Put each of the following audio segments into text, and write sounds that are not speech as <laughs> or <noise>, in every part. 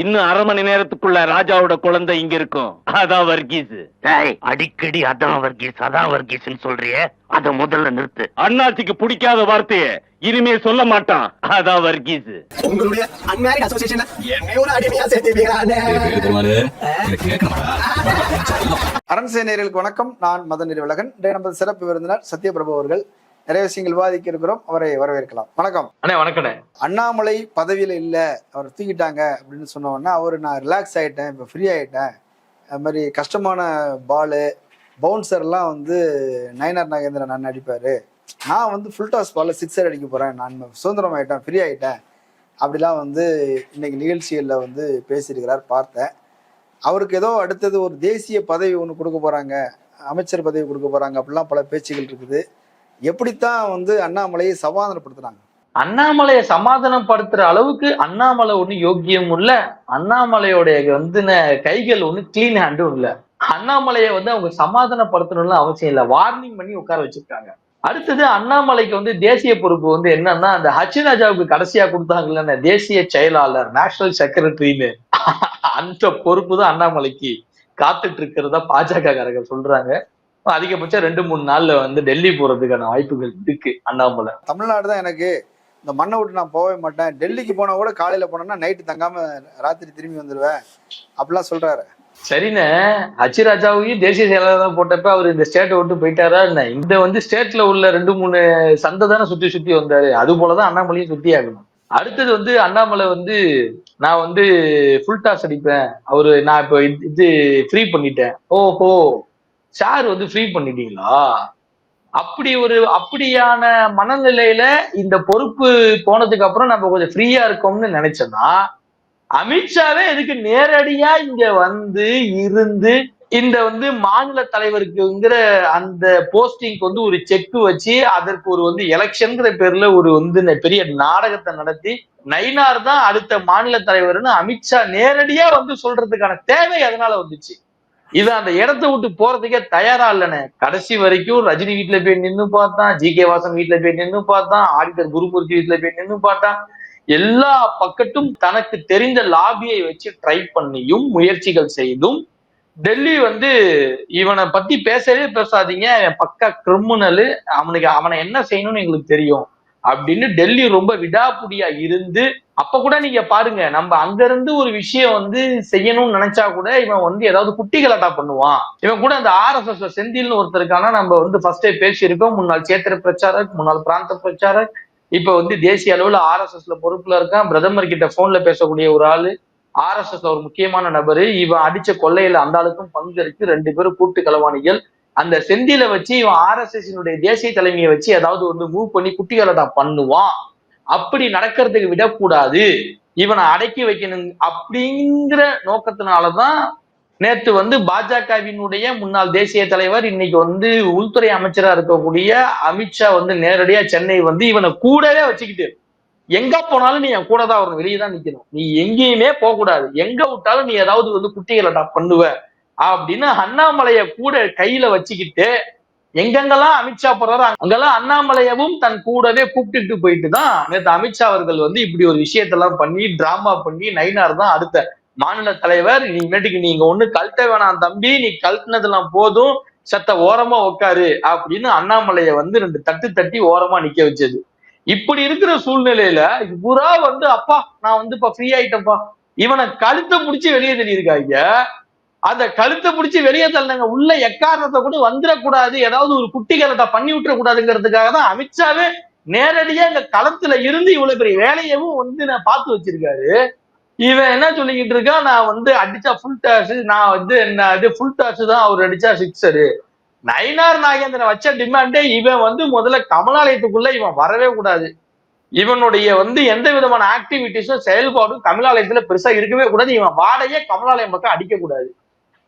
இன்னும் அரை மணி நேரத்துக்குள்ள ராஜாவோட குழந்தை இங்க இருக்கும். அதான் வர்கீஸ் டேய் அடிக்கடி அதான் வர்கீஸ் அதான் வர்கீஸ்னு சொல்றியே அத முதல்ல நிறுத்து. அண்ணாச்சிக்கு பிடிக்காத வார்த்தைய இனிமே சொல்ல மாட்டான். அதான் வர்கீஸ் உங்களுடைய அன்மேரிட் அசோசியேஷன் என்னை ஒரு அடிமையா சேர்த்துப்பீங்களானே அரண்சே வணக்கம். நான் மதன் நிறுவலகன் நமது சிறப்பு விருந்தினர் சத்யபிரபு அவர்கள். நிறைய விஷயங்கள் விவாதிக்க இருக்கிறோம் அவரை வரவேற்கலாம். வணக்கம். அண்ணே வணக்கண்ணே. அண்ணாமலை பதவியில இல்ல. அவர் தூக்கிட்டாங்க அப்படின்னு சொன்ன உடனே அவர் நான் ரிலாக்ஸ் ஆயிட்டேன். இப்போ ஃப்ரீ ஆயிட்டேன். அது மாதிரி கஷ்டமான பாலு பவுன்சர்லாம் வந்து நயனார் நாகேந்திரன் நான் அடிப்பாரு. நான் வந்து ஃபுல் டாஸ் பால்ல சிக்ஸர் அடிக்க போறேன். நான் சுதந்திரம் ஆயிட்டேன் ஃப்ரீ ஆயிட்டேன். அப்படிலாம் வந்து இன்னைக்கு நிகழ்ச்சிகளில் வந்து பேசியிருக்கிறார் பார்த்தேன். அவருக்கு ஏதோ அடுத்தது ஒரு தேசிய பதவி ஒன்று கொடுக்க போறாங்க. அமைச்சர் பதவி கொடுக்க போறாங்க. அப்படிலாம் பல பேச்சுகள் இருக்குது. எப்படித்தான் வந்து அண்ணாமலையை சமாதானப்படுத்துறாங்க? அண்ணாமலையை சமாதானப்படுத்துற அளவுக்கு அண்ணாமலை ஒண்ணு யோக்கியம் இல்ல அண்ணாமலையோடைய வந்து கைகள் ஒண்ணு கிளீன் ஹேண்டும் இல்ல அண்ணாமலையை வந்து அவங்க சமாதானப்படுத்தணும்னு அவசியம் இல்ல. வார்னிங் பண்ணி உட்கார வச்சிருக்காங்க. அடுத்தது அண்ணாமலைக்கு வந்து தேசிய பொறுப்பு வந்து என்னன்னா அந்த ஹச் ராஜாவுக்கு கடைசியா கொடுத்தாங்கல்ல தேசிய செயலாளர் நேஷனல் செக்ரட்டரின்னு அந்த பொறுப்பு தான் அண்ணாமலைக்கு காத்துட்டு இருக்கிறதா பாஜக காரர்கள் சொல்றாங்க. அதிகபட்சம் ரெண்டு மூணு நாள்ல வந்து டெல்லி போறதுக்கான வாய்ப்புகள் இருக்கு அண்ணாமலை. தமிழ்நாடு தான் எனக்கு இந்த மண்ணை விட்டு நான் போகவே மாட்டேன். டெல்லிக்கு போனா கூட காலையில போனேன்னா நைட்டு தங்காம ராத்திரி திரும்பி வந்துடுவேன் அப்படிலாம் சொல்றாரு. சரிண்ணே ஹச்சிராஜாவையும் தேசிய செயலாளர் போட்டப்ப அவர் இந்த ஸ்டேட்டை விட்டு போயிட்டாரா என்ன? இந்த வந்து ஸ்டேட்ல உள்ள ரெண்டு மூணு சந்தை தானே சுத்தி சுத்தி வந்தாரு. அது போலதான் அண்ணாமலையும் சுத்தி ஆகணும். அடுத்தது வந்து அண்ணாமலை வந்து நான் வந்து ஃபுல் டாஸ் அடிப்பேன். அவரு நான் இப்போ இது ஃப்ரீ பண்ணிட்டேன். ஓஹோ சார் வந்து ஃப்ரீ பண்ணிட்டீங்களா? அப்படி ஒரு அப்படியான மனநிலையில இந்த பொறுப்பு போனதுக்கு அப்புறம் நம்ம கொஞ்சம் ஃப்ரீயா இருக்கோம்னு நினைச்சோம்னா அமித்ஷாவே இதுக்கு நேரடியா இங்க வந்து இருந்து இந்த வந்து மாநில தலைவருக்குங்கிற அந்த போஸ்டிங்க்கு வந்து ஒரு செக் வச்சு அதற்கு ஒரு வந்து எலெக்ஷன்ங்கிற பேர்ல ஒரு வந்து பெரிய நாடகத்தை நடத்தி நைனார் தான் அடுத்த மாநில தலைவர்னு அமித்ஷா நேரடியா வந்து சொல்றதுக்கான தேவை அதனால வந்துச்சு. இது அந்த இடத்த விட்டு போறதுக்கே தயாரா இல்லைண்ணே. கடைசி வரைக்கும் ரஜினி வீட்டுல போய் நின்று பார்த்தான் ஜி கே வாசன் வீட்டுல போய் நின்று பார்த்தான் ஆடிட்டர் குருமூர்த்தி வீட்டுல போய் நின்று பார்த்தான். எல்லா பக்கட்டும் தனக்கு தெரிந்த லாபியை வச்சு ட்ரை பண்ணியும் முயற்சிகள் செய்தும் டெல்லி வந்து இவனை பத்தி பேசவே பேசாதீங்க. பக்கா கிரிமினலு அவனுக்கு அவனை என்ன செய்யணும்னு எங்களுக்கு தெரியும். அப்படின்னு டெல்லி ரொம்ப விடாப்புடியா இருந்து அப்ப கூட நீங்க பாருங்க நம்ம அங்க இருந்து ஒரு விஷயம் வந்து செய்யணும்னு நினைச்சா கூட இவன் வந்து ஏதாவது குட்டி கலாட்டா பண்ணுவான். இவன் கூட அந்த ஆர்எஸ்எஸ்ல செந்தில்னு ஒருத்தருக்கான நம்ம வந்து ஃபர்ஸ்டே பேசியிருக்கோம் முன்னாள் சேத்திர பிரச்சாரக் முன்னாள் பிராந்த பிரச்சாரக். இப்ப வந்து தேசிய அளவுல ஆர்எஸ்எஸ்ல பொறுப்புல இருக்கான். பிரதமர் கிட்ட போன்ல பேசக்கூடிய ஒரு ஆளு. ஆர்எஸ்எஸ்ல ஒரு முக்கியமான நபரு. இவன் அடிச்ச கொள்ளையில அந்த ஆளுக்கும் பங்கு இருக்கு. ரெண்டு பேரும் கூட்டு கலவாணிகள் அந்த செந்தில வச்சு இவன் ஆர்எஸ்எஸ் தேசிய தலைமையை வச்சு ஏதாவது வந்து மூவ் பண்ணி குட்டிகளை தான் பண்ணுவான். அப்படி நடக்கிறதுக்கு விடக்கூடாது. இவனை அடக்கி வைக்கணும் அப்படிங்கிற நோக்கத்தினாலதான் நேத்து வந்து பாஜகவினுடைய முன்னாள் தேசிய தலைவர் இன்னைக்கு வந்து உள்துறை அமைச்சரா இருக்கக்கூடிய அமித்ஷா வந்து நேரடியா சென்னை வந்து இவனை கூடவே வச்சுக்கிட்டு எங்க போனாலும் நீ என் கூட தான் வரணும் வெளியே தான் நிக்கணும். நீ எங்கேயுமே போக கூடாது எங்க விட்டாலும் நீ ஏதாவது வந்து குட்டிகளை பண்ணுவ அப்படின்னு அண்ணாமலைய கூட கையில வச்சுக்கிட்டு எங்கெங்கெல்லாம் அமித்ஷா போறாரோ அங்கெல்லாம் அண்ணாமலையவும் தன் கூடவே கூப்பிட்டுட்டு போயிட்டு தான் நேற்று அமித்ஷா அவர்கள் வந்து இப்படி ஒரு விஷயத்தெல்லாம் பண்ணி டிராமா பண்ணி நைனார் தான் அடுத்த மாநில தலைவர். இனிமேட்டுக்கு நீங்க ஒண்ணு கழட்ட வேணாம் தம்பி நீ கழட்டினதெல்லாம் போதும் செத்த ஓரமா உட்காரு அப்படின்னு அண்ணாமலைய வந்து ரெண்டு தட்டு தட்டி ஓரமா நிக்க வச்சது. இப்படி இருக்கிற சூழ்நிலையில புறா வந்து அப்பா நான் வந்து இப்ப ஃப்ரீ ஆயிட்டேன்ப்பா. இவனை கழுத்தை முடிச்சு வெளியே தெரியிருக்காங்க அந்த கழுத்தை பிடிச்சி வெளியே தள்ளினாங்க உள்ள எக்காரணத்தை கூட வந்துடக்கூடாது. ஏதாவது ஒரு குட்டி பண்ணி விட்டுறக்கூடாதுங்கிறதுக்காக தான் அமித்ஷாவே நேரடியா இந்த களத்துல இருந்து இவ்வளவு பெரிய வேலையவும் வந்து நான் பார்த்து வச்சிருக்காரு. இவன் என்ன சொல்லிக்கிட்டு இருக்கான் நான் வந்து அடிச்சா ஃபுல் டாஸ் நான் வந்து என்ன அது ஃபுல் டாஸ் தான் அவர் அடிச்சா சிக்ஸரு நயினார் நாகேந்திரன் வச்ச டிமாண்டே இவன் வந்து முதல்ல கமலாலயத்துக்குள்ள இவன் வரவே கூடாது. இவனுடைய வந்து எந்த விதமான ஆக்டிவிட்டிஸும் செயல்பாடும் கமலாலயத்துல பெருசா இருக்கவே கூடாது. இவன் வாடையே கமலாலயம் பக்கம் அடிக்க கூடாது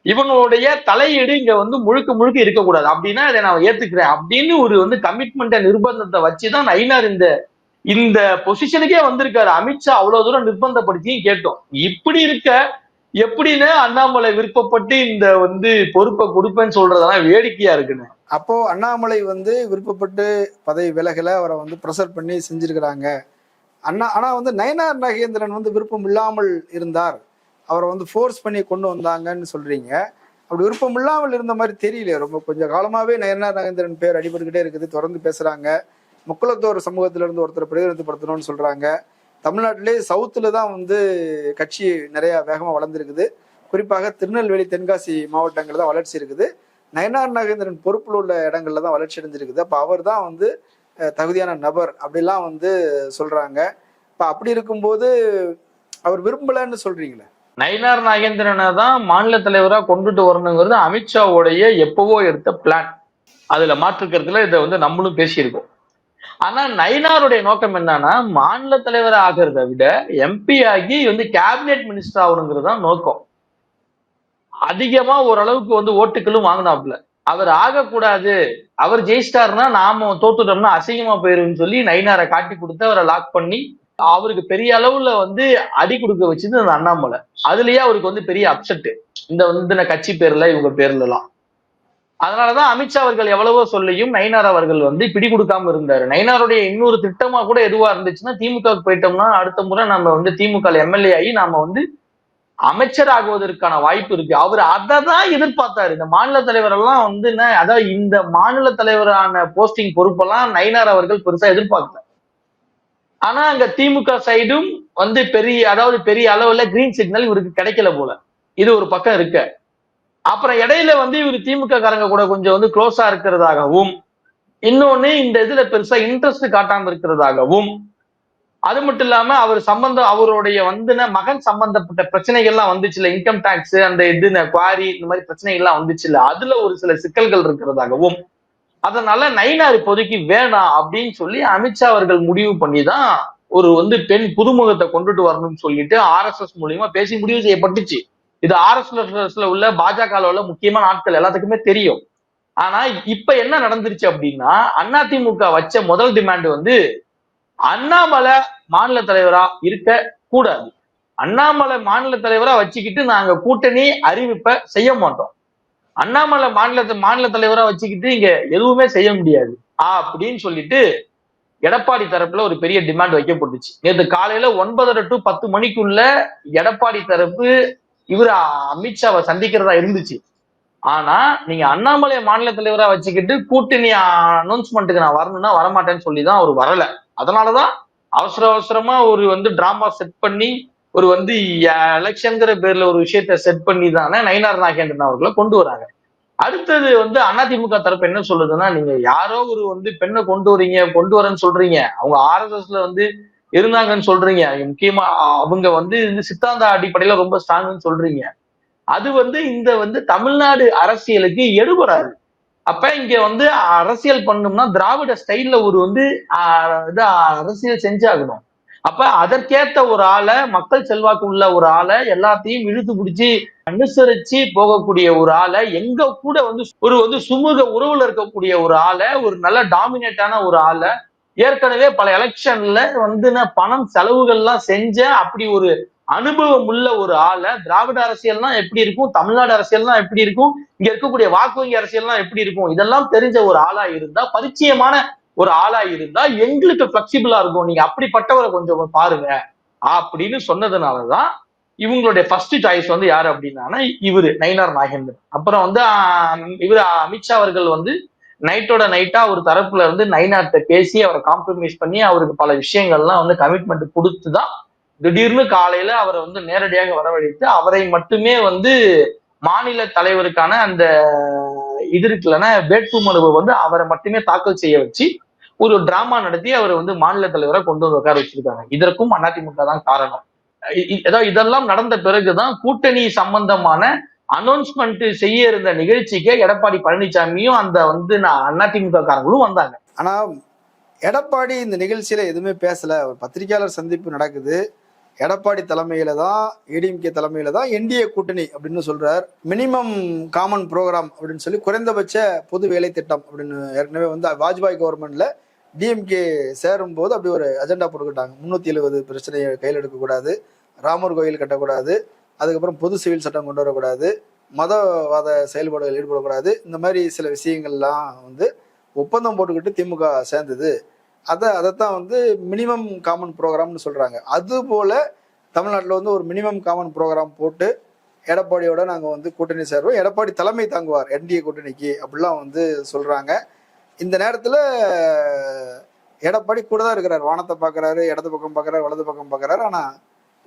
இவனுடைய தலையீடு இங்க வந்து முழுக்க முழுக்க இருக்கக்கூடாது. அப்படின்னா இதை நான் ஏத்துக்கிறேன். அப்படின்னு ஒரு வந்து கமிட்மெண்ட நிர்பந்தத்தை வச்சுதான் ஐநார் இந்த இந்த பொசிஷனுக்கே வந்திருக்காரு. அமித்ஷா அவ்வளவு தூரம் நிர்பந்தப்படுத்தியும் கேட்டோம். இப்படி இருக்க எப்படின்னு அண்ணாமலை விருப்பப்பட்டு இந்த வந்து பொறுப்பை கொடுப்பேன்னு சொல்றதெல்லாம் வேடிக்கையா இருக்குன்னு. அப்போ அண்ணாமலை வந்து விருப்பப்பட்டு பதவி விலகல அவரை வந்து ப்ரெஷர் பண்ணி செஞ்சிருக்கிறாங்க. அண்ணா ஆனா வந்து நயனார் நாகேந்திரன் வந்து விருப்பம் இல்லாமல் இருந்தார். அவரை வந்து ஃபோர்ஸ் பண்ணி கொண்டு வந்தாங்கன்னு சொல்றீங்க. அப்படி விருப்பம் இல்லாமல் இருந்த மாதிரி தெரியல ரொம்ப கொஞ்சம் காலமாகவே நயனார் நகேந்திரன் பேர் அடிபட்டுக்கிட்டே இருக்குது தொடர்ந்து பேசுறாங்க. முக்குலத்தோர் சமூகத்திலிருந்து ஒருத்தர் பிரதிநிதிப்படுத்தணும்னு சொல்றாங்க. தமிழ்நாட்டிலே சவுத்துல தான் வந்து கட்சி நிறைய வேகமாக வளர்ந்துருக்குது. குறிப்பாக திருநெல்வேலி தென்காசி மாவட்டங்கள் தான் வளர்ச்சி இருக்குது. நயனார் நாகேந்திரன் பொறுப்பில் உள்ள இடங்கள்ல தான் வளர்ச்சி அடைஞ்சிருக்குது. அப்போ அவர் தான் வந்து தகுதியான நபர் அப்படிலாம் வந்து சொல்றாங்க. இப்போ அப்படி இருக்கும்போது அவர் விரும்பலன்னு சொல்றீங்களே? நயினார் நாகேந்திரனை தான் மாநில தலைவரா கொண்டுட்டு வரணுங்கிறது அமித்ஷாவுடைய எப்பவோ எடுத்த பிளான் அதுல மாற்றுக்கிறதுல இதை வந்து நம்மளும் பேசியிருக்கோம். ஆனா நயினாருடைய நோக்கம் என்னன்னா மாநில தலைவர் ஆகிறத விட எம்பி ஆகி வந்து கேபினெட் மினிஸ்டர் ஆகணுங்கிறது தான் நோக்கம். அதிகமா ஓரளவுக்கு வந்து ஓட்டுகளும் வாங்கினாப்ல அவர் ஆகக்கூடாது. அவர் ஜெயிச்சிட்டாருன்னா நாம தோத்துட்டோம்னா அசிங்கமா போயிருன்னு சொல்லி நயினாரை காட்டி கொடுத்து அவரை லாக் பண்ணி அவருக்கு பெரிய அளவுல வந்து அடி கொடுக்க வச்சது அந்த அண்ணாமலை. அதுலயே அவருக்கு வந்து பெரிய அப்செட் இந்த வந்து கட்சி பேர்ல இவங்க பேர்ல எல்லாம் அதனாலதான் அமித்ஷா அவர்கள் எவ்வளவோ சொல்லியும் நயினார் அவர்கள் வந்து பிடி கொடுக்காம இருந்தாரு. நயினாருடைய இன்னொரு திட்டமா கூட எதுவா இருந்துச்சுன்னா திமுகவுக்கு போயிட்டோம்னா அடுத்த முறை நம்ம வந்து திமுக எம்எல்ஏ ஆகி நாம வந்து அமைச்சர் ஆகுவதற்கான வாய்ப்பு இருக்கு. அவர் அதை தான் எதிர்பார்த்தாரு. இந்த மாநில தலைவர் எல்லாம் வந்து என்ன அதாவது இந்த மாநில தலைவரான போஸ்டிங் பொறுப்பெல்லாம் நயினார் அவர்கள் பெருசா எதிர்பார்க்கல. ஆனா அங்க திமுக சைடும் வந்து பெரிய அதாவது பெரிய அளவுல கிரீன் சிக்னல் இவருக்கு கிடைக்கல போல. இது ஒரு பக்கம் இருக்க. அப்புறம் இடையில வந்து இவர் திமுக காரங்க கூட கொஞ்சம் வந்து க்ளோஸா இருக்கிறதாகவும் இன்னொன்னு இந்த இதுல பெருசா இன்ட்ரெஸ்ட் காட்டாம இருக்கிறதாகவும் அது மட்டும் இல்லாம அவர் சம்பந்தம் அவருடைய வந்துன மகன் சம்பந்தப்பட்ட பிரச்சனைகள்லாம் வந்துச்சுல இன்கம் டாக்ஸ் அந்த இது குவாரி இந்த மாதிரி பிரச்சனைகள்லாம் வந்துச்சுல அதுல ஒரு சில சிக்கல்கள் இருக்கிறதாகவும் அதனால நயினார் இப்போதைக்கு வேணாம் அப்படின்னு சொல்லி அமித்ஷா அவர்கள் முடிவு பண்ணி தான் ஒரு வந்து பெண் புதுமுகத்தை கொண்டுட்டு வரணும்னு சொல்லிட்டு ஆர்எஸ்எஸ் மூலியமா பேசி முடிவு செய்யப்பட்டுச்சு. இது ஆர்எஸ்எஸ்ல உள்ள பாஜக உள்ள முக்கியமான ஆட்கள் எல்லாத்துக்குமே தெரியும். ஆனா இப்ப என்ன நடந்துருச்சு அப்படின்னா அதிமுக வச்ச முதல் டிமாண்ட் வந்து அண்ணாமலை மாநில தலைவரா இருக்க கூடாது. அண்ணாமலை மாநில தலைவரா வச்சுக்கிட்டு நாங்க கூட்டணி அறிவிப்பை செய்ய மாட்டோம். அண்ணாமலை மாநில மாநில தலைவரா வச்சுக்கிட்டு இங்க எதுவுமே செய்ய முடியாது. அப்படின்னு சொல்லிட்டு எடப்பாடி தரப்புல ஒரு பெரிய டிமாண்ட் வைக்கப்பட்டுச்சு. நேற்று காலையில ஒன்பதரை டு பத்து மணிக்குள்ள எடப்பாடி தரப்பு இவர் அமித்ஷாவை சந்திக்கிறதா இருந்துச்சு. ஆனா நீங்க அண்ணாமலை மாநில தலைவரா வச்சுக்கிட்டு கூட்டணி அனௌன்ஸ்மெண்ட்டுக்கு நான் வரணும்னா வரமாட்டேன்னு சொல்லி தான் அவர் வரல. அதனாலதான் அவசர அவசரமா ஒரு வந்து டிராமா செட் பண்ணி ஒரு வந்து எலெக்ஷன்ங்கிற பேர்ல ஒரு விஷயத்த செட் பண்ணி தானே நயினார் நாகேந்திரன் அவர்களை கொண்டு வராங்க. அடுத்தது வந்து அதிமுக தரப்பு என்ன சொல்லுதுன்னா நீங்க யாரோ ஒரு வந்து பெண்ணை கொண்டு வரீங்க கொண்டு வரேன்னு சொல்றீங்க. அவங்க ஆர்எஸ்எஸ்ல வந்து இருந்தாங்கன்னு சொல்றீங்க. முக்கியமா அவங்க வந்து இந்த சித்தாந்த அடிப்படையில ரொம்ப ஸ்ட்ராங்னு சொல்றீங்க. அது வந்து இந்த வந்து தமிழ்நாடு அரசியலுக்கு எடுபடாது. அப்ப இங்க வந்து அரசியல் பண்ணோம்னா திராவிட ஸ்டைல்ல ஒரு வந்து அரசியல் செஞ்சாகணும். அப்ப அதற்கேத்த ஒரு ஆளை மக்கள் செல்வாக்கு உள்ள ஒரு ஆளை எல்லாத்தையும் இழுத்து பிடிச்சி அனுசரிச்சு போகக்கூடிய ஒரு ஆளை எங்க கூட வந்து ஒரு வந்து சுமூக உறவுல இருக்கக்கூடிய ஒரு ஆளை ஒரு நல்ல டாமினேட்டான ஒரு ஆளை ஏற்கனவே பல எலெக்ஷன்ல வந்து நான் பணம் செலவுகள்லாம் செஞ்ச அப்படி ஒரு அனுபவம் உள்ள ஒரு ஆளை திராவிட அரசியல்னா எப்படி இருக்கும் தமிழ்நாடு அரசியல்னா எப்படி இருக்கும் இங்க இருக்கக்கூடிய வாக்கு வங்கி அரசியல்னா எப்படி இருக்கும் இதெல்லாம் தெரிஞ்ச ஒரு ஆளா இருந்தா பரிச்சயமான ஒரு ஆளா இருந்தா எங்களுக்கு பிளெக்சிபிளா இருக்கும். நீங்க அப்படிப்பட்டவரை கொஞ்சம் பாருங்க. அப்படின்னு சொன்னதுனாலதான் இவங்களுடைய ஃபர்ஸ்ட் சாய்ஸ் வந்து யாரு அப்படின்னா இவரு நயினார் நாகேந்திரன். அப்புறம் வந்து இவர் அமித்ஷா அவர்கள் வந்து நைட்டோட நைட்டா ஒரு தரப்புல இருந்து நைனார்ட்ட பேசி அவரை காம்ப்ரமைஸ் பண்ணி அவருக்கு பல விஷயங்கள்லாம் வந்து கமிட்மெண்ட் கொடுத்து தான் திடீர்னு காலையில அவரை வந்து நேரடியாக வரவழைத்து அவரை மட்டுமே வந்து மாநில தலைவருக்கான அந்த இது இருக்குல்லன்னா வேட்புமனு வந்து அவரை மட்டுமே தாக்கல் செய்ய வச்சு ஒரு டிராமா நடத்தி அவரை வந்து மாநில தலைவரை கொண்டு வந்து உட்கார வச்சிருக்காங்க. இதற்கும் அதிமுக தான் காரணம். ஏதாவது இதெல்லாம் நடந்த பிறகுதான் கூட்டணி சம்பந்தமான அனௌன்ஸ்மெண்ட் செய்ய இருந்த நிகழ்ச்சிக்கு எடப்பாடி பழனிசாமியும் அந்த வந்து அதிமுக காரங்களும் வந்தாங்க. ஆனா எடப்பாடி இந்த நிகழ்ச்சியில எதுவுமே பேசல. ஒரு பத்திரிகையாளர் சந்திப்பு நடக்குது. எடப்பாடி தலைமையில தான் ஏடிஎம்கே தலைமையில தான் என்டிஏ கூட்டணி அப்படின்னு சொல்றார். மினிமம் காமன் ப்ரோக்ராம் அப்படின்னு சொல்லி குறைந்தபட்ச பொது வேலை திட்டம் அப்படின்னு ஏற்கனவே வந்து வாஜ்பாய் கவர்மெண்ட்ல டிஎம்கே சேரும் போது அப்படி ஒரு அஜெண்டா போட்டுக்கிட்டாங்க. முன்னூத்தி எழுபது பிரச்சனையை கையில் எடுக்கக்கூடாது. ராமர் கோயில் கட்டக்கூடாது. அதுக்கப்புறம் பொது சிவில் சட்டம் கொண்டு வரக்கூடாது. மதவாத செயல்பாடுகள் ஈடுபடக்கூடாது. இந்த மாதிரி சில விஷயங்கள்லாம் வந்து ஒப்பந்தம் போட்டுக்கிட்டு திமுக சேர்ந்தது. அதை அதைத்தான் வந்து மினிமம் காமன் ப்ரோக்ராம்னு சொல்கிறாங்க அதுபோல் தமிழ்நாட்டில் வந்து ஒரு மினிமம் காமன் ப்ரோக்ராம் போட்டு எடப்பாடியோட நாங்கள் வந்து கூட்டணி சேர்வோம். எடப்பாடி தலைமை தாங்குவார் என்டிஏ கூட்டணிக்கு அப்படிலாம் வந்து சொல்கிறாங்க இந்த நேரத்தில் எடப்பாடி கூட தான் இருக்கிறார். வானத்தை பார்க்குறாரு இடது பக்கம் பார்க்குறாரு வலது பக்கம் பார்க்குறாரு ஆனால்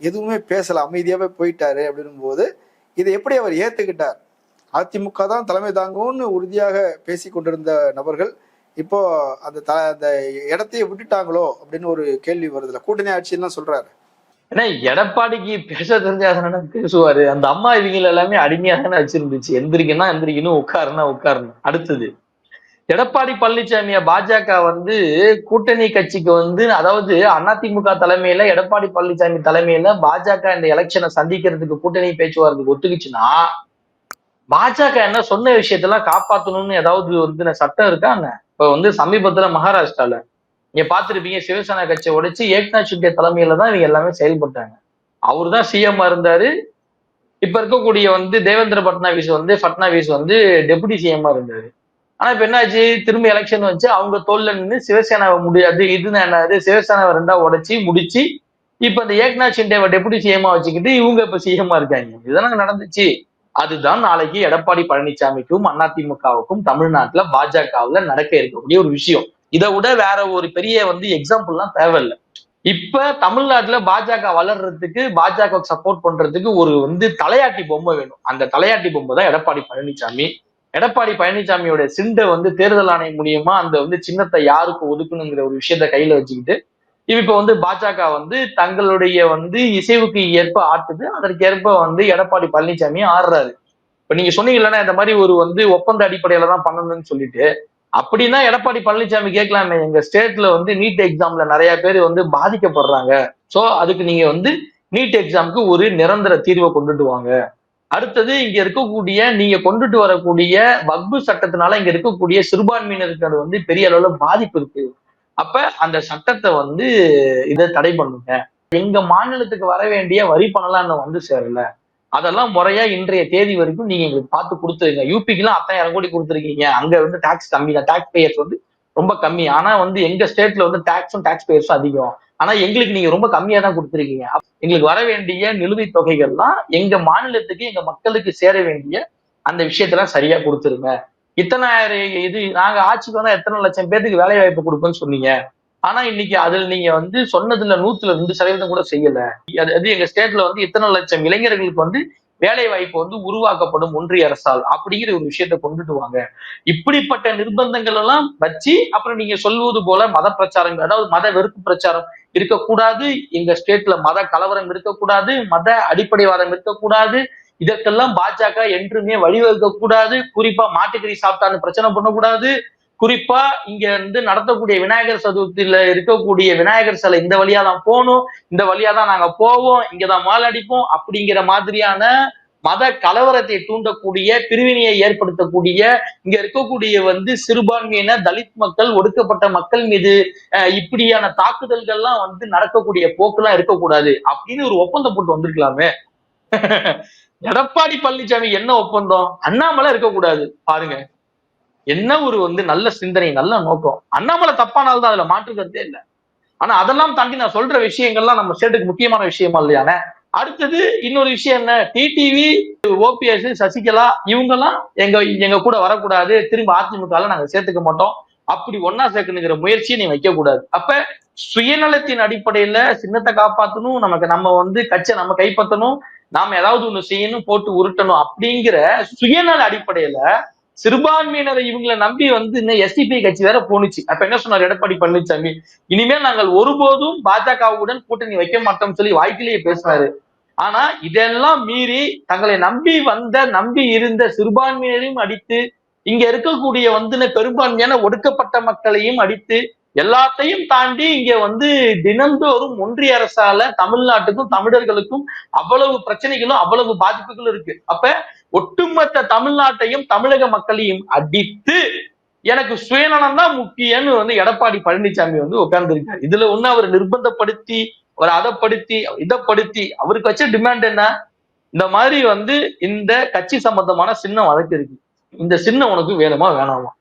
எதுவுமே பேசலை. அமைதியாகவே போயிட்டாரு அப்படின்னும் போது இதை எப்படி அவர் ஏற்றுக்கிட்டார் அதிமுக தான் தலைமை தாங்கும்னு உறுதியாக பேசி கொண்டிருந்த நபர்கள் இப்போ அந்த த அந்த இடத்தையே விட்டுட்டாங்களோ அப்படின்னு ஒரு கேள்வி வருதுல கூட்டணி ஆட்சியெல்லாம் சொல்றாரு. ஏன்னா எடப்பாடிக்கு பேச தெரிஞ்சாதானே பேசுவாரு? அந்த அம்மா இவங்க எல்லாமே அடிமையா தானே வச்சிருந்துச்சு எந்திரிக்கனா எந்திரிக்கணும் உட்காருனா உட்காரணும். அடுத்தது எடப்பாடி பழனிசாமிய பாஜக வந்து கூட்டணி கட்சிக்கு வந்து அதாவது அதிமுக தலைமையில எடப்பாடி பழனிசாமி தலைமையில பாஜக இந்த எலெக்ஷனை சந்திக்கிறதுக்கு கூட்டணி பேச்சுவார்த்தைக்கு ஒத்துக்குச்சுன்னா பாஜக என்ன சொன்ன விஷயத்தெல்லாம் காப்பாத்தணும்னு ஏதாவது வந்து சட்டம் இருக்கா என்ன? இப்ப வந்து சமீபத்துல மகாராஷ்டிரால. நீங்க பார்த்துருப்பீங்க சிவசேனா கட்சியை உடைச்சு ஏக்நாத் ஷிண்டே தலைமையில தான் இவங்க எல்லாமே செயல்பட்டாங்க. அவர் தான் சிஎம்மா இருந்தாரு. இப்ப இருக்கக்கூடிய வந்து தேவேந்திர பட்னாவிஸ் வந்து பட்னாவிஸ் வந்து டெபுட்டி சிஎம்மா இருந்தாரு. ஆனா இப்ப என்னாச்சு? திரும்ப எலெக்ஷன் வச்சு அவங்க தோல்ல நின்று சிவசேனாவை முடியாது இதுன்னு என்னது சிவசேனாவை ரெண்டா உடைச்சி முடிச்சு இப்ப இந்த ஏக்நாத் ஷிண்டேவை டெபுட்டி சிஎம்மா வச்சுக்கிட்டு இவங்க இப்ப சிஎம்மா இருக்காங்க. இதெல்லாம் நடந்துச்சு. அதுதான் நாளைக்கு எடப்பாடி பழனிசாமிக்கும் அதிமுகவுக்கும் தமிழ்நாட்டுல பாஜகவுல நடக்க இருக்கக்கூடிய ஒரு விஷயம். இதை விட வேற ஒரு பெரிய வந்து எக்ஸாம்பிள்லாம் தேவையில்லை. இப்ப தமிழ்நாட்டுல பாஜக வளர்றதுக்கு பாஜக சப்போர்ட் பண்றதுக்கு ஒரு வந்து தலையாட்டி பொம்மை வேணும். அந்த தலையாட்டி பொம்மை தான் எடப்பாடி பழனிசாமி. எடப்பாடி பழனிசாமியோட சிண்டை வந்து தேர்தல் ஆணையம் மூலியமா அந்த வந்து சின்னத்தை யாருக்கு ஒதுக்கணுங்கிற ஒரு விஷயத்த கையில வச்சுக்கிட்டு இப்ப வந்து பாஜக வந்து தங்களுடைய வந்து இசைவுக்கு ஏற்ப ஆட்டுது. அதற்கு ஏற்ப வந்து எடப்பாடி பழனிசாமி ஆடுறாரு. இப்ப நீங்க சொன்னீங்கன்னா இந்த மாதிரி ஒரு வந்து ஒப்பந்த அடிப்படையில தான் பண்ணணும்னு சொல்லிட்டு. அப்படின்னா எடப்பாடி பழனிசாமி கேட்கலாமே. எங்க ஸ்டேட்ல வந்து நீட் எக்ஸாம்ல நிறைய பேர் வந்து பாதிக்கப்படுறாங்க. சோ அதுக்கு நீங்க வந்து நீட் எக்ஸாமுக்கு ஒரு நிரந்தர தீர்வை கொண்டுட்டு வாங்க. அடுத்தது இங்க இருக்கக்கூடிய நீங்க கொண்டுட்டு வரக்கூடிய வக்பு சட்டத்தினால இங்க இருக்கக்கூடிய சிறுபான்மையினருக்கு வந்து பெரிய அளவுல பாதிப்பு இருக்கு. அப்ப அந்த சட்டத்தை வந்து இதை தடை பண்ணுங்க. எங்க மாநிலத்துக்கு வர வேண்டிய வரி பணம்லாம் இன்னும் வந்து சேரல. அதெல்லாம் முறையா இன்றைய தேதி வரைக்கும் நீங்க எங்களுக்கு பார்த்து கொடுத்துருங்க. யூபிக்கெல்லாம் அத்தாயிரம் கோடி கொடுத்துருக்கீங்க. அங்க வந்து டாக்ஸ் கம்மி. தான் டாக்ஸ் பேயர்ஸ் வந்து ரொம்ப கம்மி. ஆனா வந்து எங்க ஸ்டேட்ல வந்து டாக்ஸும் டாக்ஸ் பேயர்ஸும் அதிகம். ஆனா எங்களுக்கு நீங்க ரொம்ப கம்மியா தான் கொடுத்துருக்கீங்க. எங்களுக்கு வர வேண்டிய நிலுவைத் தொகைகள்லாம் எங்க மாநிலத்துக்கு எங்க மக்களுக்கு சேர வேண்டிய அந்த விஷயத்தெல்லாம் சரியா கொடுத்துருங்க. இத்தனை இது நாங்க ஆட்சிக்கு வந்தா எத்தனை லட்சம் பேருக்கு வேலை வாய்ப்பு கொடுப்போம்னு சொன்னீங்க. ஆனா இன்னைக்கு அதுல நீங்க வந்து சொன்னதுல நூத்துல ரெண்டு சதவீதம் கூட செய்யல. அது அது எங்க ஸ்டேட்ல வந்து இத்தனை லட்சம் இளைஞர்களுக்கு வந்து வேலை வாய்ப்பு வந்து உருவாக்கப்படும் ஒன்றிய அரசால் அப்படிங்கிற ஒரு விஷயத்த கொண்டுட்டு வாங்க. இப்படிப்பட்ட நிர்பந்தங்கள் எல்லாம் வச்சு அப்புறம் நீங்க சொல்வது போல மத பிரச்சாரம் அதாவது மத வெறுப்பு பிரச்சாரம் இருக்கக்கூடாது. எங்க ஸ்டேட்ல மத கலவரம் இருக்கக்கூடாது. மத அடிப்படைவாதம் இருக்கக்கூடாது. இதற்கெல்லாம் பாஜக என்றுமே வழிவகுக்க கூடாது குறிப்பா மாட்டுக்கறி சாப்பிட்டான்னு பிரச்சனை பண்ணக்கூடாது. குறிப்பா இங்க வந்து நடத்தக்கூடிய விநாயகர் சதுர்த்தியில இருக்கக்கூடிய விநாயகர் சிலை இந்த வழியா தான் போகணும். இந்த வழியா தான் நாங்க போவோம். இங்கதான் மால் அடிப்போம். அப்படிங்கிற மாதிரியான மத கலவரத்தை தூண்டக்கூடிய பிரிவினையை ஏற்படுத்தக்கூடிய இங்க இருக்கக்கூடிய வந்து சிறுபான்மையின தலித் மக்கள் ஒடுக்கப்பட்ட மக்கள் மீது அஹ், இப்படியான தாக்குதல்கள்லாம் வந்து நடக்கக்கூடிய போக்குலாம் இருக்கக்கூடாது அப்படின்னு ஒரு ஒப்பந்தம் போட்டு வந்திருக்கலாமே. <laughs> எடப்பாடி பழனிசாமி என்ன ஒப்பந்தம்? அண்ணாமலை இருக்கக்கூடாது. பாருங்க. என்ன ஒரு வந்து நல்ல சிந்தனை நல்ல நோக்கம். அண்ணாமலை தப்பானால்தான் தான் அதுல மாற்று கருத்தே இல்லை. ஆனா அதெல்லாம் தாண்டி நான் சொல்ற விஷயங்கள்லாம் நம்ம ஸ்டேட்டுக்கு முக்கியமான விஷயமா இல்லையானே? அடுத்தது இன்னொரு விஷயம் என்ன? டிடிவி ஓபிஎஸ் சசிகலா இவங்கெல்லாம் எங்க எங்க கூட வரக்கூடாது. திரும்ப அதிமுக நாங்க சேர்த்துக்க மாட்டோம். அப்படி ஒன்னா சேர்க்கணுங்கிற முயற்சியை நீ வைக்க கூடாது அப்ப சுயநலத்தின் அடிப்படையில சின்னத்தை காப்பாத்தணும். நமக்கு நம்ம வந்து கட்சியை நம்ம கைப்பற்றணும். நாம ஏதாவது ஒண்ணு செய்யணும் போட்டு உருட்டணும் அப்படிங்கிற சுயநல அடிப்படையில சிறுபான்மையினரை இவங்களை நம்பி வந்து இன்னும் எஸ்டிபி கட்சி வேற போணுச்சு. அப்ப என்ன சொன்னார்? எடப்பாடி பழனிசாமி இனிமேல் நாங்கள் ஒருபோதும் பாஜகவுடன் கூட்டணி வைக்க மாட்டோம்னு சொல்லி வாய்க்கிலேயே பேசினாரு. ஆனா இதெல்லாம் மீறி தங்களை நம்பி வந்த நம்பி இருந்த சிறுபான்மையினரையும் அடித்து இங்க இருக்கக்கூடிய வந்து பெரும்பான்மையான ஒடுக்கப்பட்ட மக்களையும் அடித்து எல்லாத்தையும் தாண்டி இங்க வந்து தினந்தோறும் ஒன்றிய அரசால தமிழ்நாட்டுக்கும் தமிழர்களுக்கும் அவ்வளவு பிரச்சனைகளும் அவ்வளவு பாதிப்புகளும் இருக்கு. அப்ப ஒட்டுமொத்த தமிழ்நாட்டையும் தமிழக மக்களையும் அடித்து எனக்கு சுயநலம் தான் முக்கியம்னு வந்து எடப்பாடி பழனிசாமி வந்து உட்கார்ந்துருக்காரு. இதுல ஒண்ணு அவர் நிர்பந்தப்படுத்தி அவர் அதைப்படுத்தி இதைப்படுத்தி அவருக்கு வச்ச டிமாண்ட் என்ன? இந்த மாதிரி வந்து இந்த கட்சி சம்பந்தமான சின்னம் வழக்கு இருக்கு. இந்த சின்னம் உனக்கு வேணுமா வேணாமா?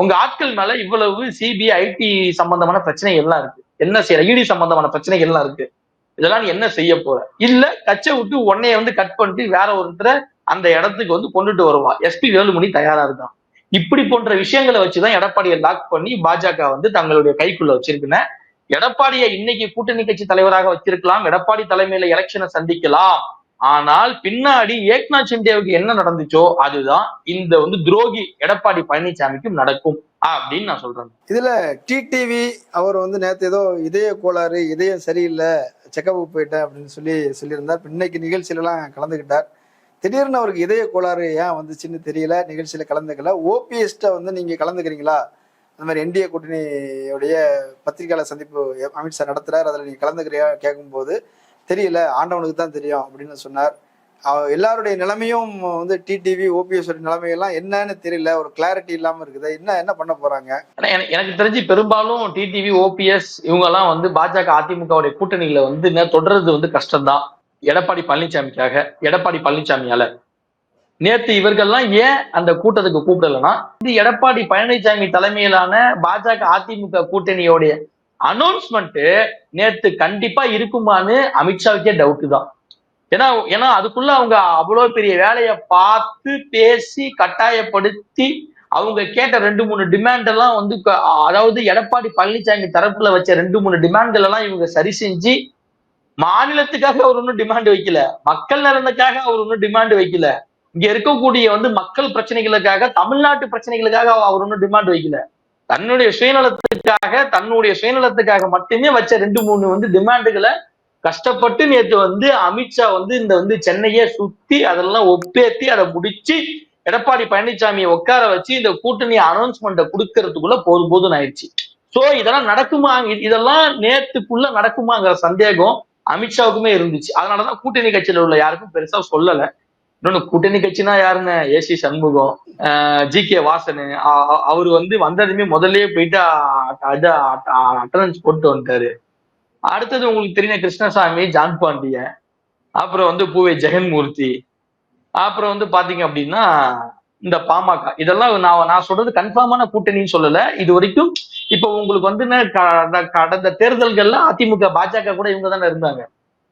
உங்க ஆட்கள் மேல இவ்வளவு சிபிஐ ஐடி சம்பந்தமான பிரச்சனைகள் எல்லாம் இருக்கு. என்ன செய்யற? இடி சம்பந்தமான பிரச்சனைகள் எல்லாம் இருக்கு. இதெல்லாம் நீ என்ன செய்ய போற? இல்ல கச்சை விட்டு உன்னைய வந்து கட் பண்ணிட்டு வேற ஒருத்தரை அந்த இடத்துக்கு வந்து கொண்டுட்டு வருவா. எஸ்பி வேலுமணி தயாரா இருக்கான். இப்படி போன்ற விஷயங்களை வச்சுதான் எடப்பாடியை லாக் பண்ணி பாஜக வந்து தங்களுடைய கைக்குள்ள வச்சிருக்குன்னு. எடப்பாடியை இன்னைக்கு கூட்டணி கட்சி தலைவராக வச்சிருக்கலாம். எடப்பாடி தலைமையில எலெக்ஷனை சந்திக்கலாம். ஆனால் பின்னாடி ஏக்நாத் சிண்டேவுக்கு என்ன நடந்துச்சோ அதுதான் இந்த வந்து துரோகி எடப்பாடி பழனிசாமிக்கும் நடக்கும் அப்படின்னு நான் சொல்றேன். இதுல டிடிவி அவர் வந்து நேத்து ஏதோ இதய கோளாறு இதயம் சரியில்லை செக்கப் போயிட்டேன் அப்படின்னு சொல்லி சொல்லியிருந்தார். இன்னைக்கு நிகழ்ச்சியிலலாம் கலந்துக்கிட்டார். திடீர்னு அவருக்கு இதய கோளாறு ஏன் வந்துச்சுன்னு தெரியல நிகழ்ச்சியில கலந்துக்கல. ஓபிஎஸ்ட வந்து நீங்க கலந்துக்கிறீங்களா? அந்த மாதிரி என்டிஏ கூட்டணியுடைய பத்திரிகையாளர் சந்திப்பு அமித்ஷா நடத்துறாரு அதில் நீங்க கலந்துக்கிறியா கேட்கும்போது தெரியல ஆண்டவனுக்கு தான் தெரியும் அப்படின்னு சொன்னார். எல்லாருடைய நிலைமையும் வந்து டிடிவி ஓபிஎஸ் நிலைமையெல்லாம் என்னன்னு தெரியல ஒரு கிளாரிட்டி இல்லாம இருக்குது. என்ன என்ன பண்ண போறாங்க? எனக்கு- தெரிஞ்சு பெரும்பாலும் டிடிவி ஓபிஎஸ் இவங்க எல்லாம் வந்து பாஜக அதிமுகவுடைய கூட்டணியில வந்து என்ன தொடர்றது வந்து கஷ்டம்தான். எடப்பாடி பழனிசாமிக்காக எடப்பாடி பழனிசாமியால நேத்து இவர்கள்லாம் ஏன் அந்த கூட்டத்துக்கு கூப்பிடலன்னா இது எடப்பாடி பழனிசாமி தலைமையிலான பாஜக அதிமுக கூட்டணியோடைய அனௌன்ஸ்மெண்ட் நேற்று கண்டிப்பா இருக்குமான்னு அமித்ஷாவுக்கே டவுட் தான். ஏன்னா ஏன்னா அதுக்குள்ள அவங்க அவ்வளோ பெரிய வேலையை பார்த்து பேசி கட்டாயப்படுத்தி அவங்க கேட்ட ரெண்டு மூணு டிமாண்ட் எல்லாம் வந்து அதாவது எடப்பாடி பழனிசாமி தரப்புல வச்ச ரெண்டு மூணு டிமாண்ட்கள் எல்லாம் இவங்க சரி செஞ்சு மாநிலத்துக்காக அவர் ஒன்றும் டிமாண்ட் வைக்கல. மக்கள் நலனுக்காக அவர் ஒன்றும் டிமாண்ட் வைக்கல. இங்க இருக்கக்கூடிய வந்து மக்கள் பிரச்சனைகளுக்காக தமிழ்நாட்டு பிரச்சனைகளுக்காக அவர் ஒன்றும் டிமாண்ட் வைக்கல. தன்னுடைய சுயநலத்துக்காக தன்னுடைய சுயநலத்துக்காக மட்டுமே வச்ச ரெண்டு மூணு வந்து டிமாண்டுகளை கஷ்டப்பட்டு நேற்று வந்து அமித்ஷா வந்து இந்த வந்து சென்னையே சுத்தி அதெல்லாம் ஒப்பேத்தி அதை முடிச்சு எடப்பாடி பழனிசாமியை உட்கார வச்சு இந்த கூட்டணி அனௌன்ஸ்மெண்ட்டை கொடுக்கறதுக்குள்ள போதும் போதும் ஆயிடுச்சு. சோ இதெல்லாம் நடக்குமா? இதெல்லாம் நேத்துக்குள்ள நடக்குமாங்கிற சந்தேகம் அமித்ஷாவுக்குமே இருந்துச்சு. அதனாலதான் கூட்டணி கட்சியில உள்ள யாருக்கும் பெருசா சொல்லலை. இன்னொன்னு கூட்டணி கட்சினா யாருங்க? ஏசி சண்முகம் ஜி கே வாசனு. அவர் வந்து வந்ததுமே முதல்லயே போயிட்டு அட்டனன்ஸ் போட்டு வந்துட்டாரு. அடுத்தது உங்களுக்கு தெரியும் கிருஷ்ணசாமி ஜான் பாண்டியன் அப்புறம் வந்து பூவை ஜெகன்மூர்த்தி அப்புறம் வந்து பாத்தீங்க அப்படின்னா இந்த பாமக. இதெல்லாம் நான் நான் சொல்றது கன்ஃபார்மான கூட்டணின்னு சொல்லல. இது வரைக்கும் இப்போ உங்களுக்கு வந்து கடந்த தேர்தல்கள்ல அதிமுக பாஜக கூட இவங்க தானே இருந்தாங்க.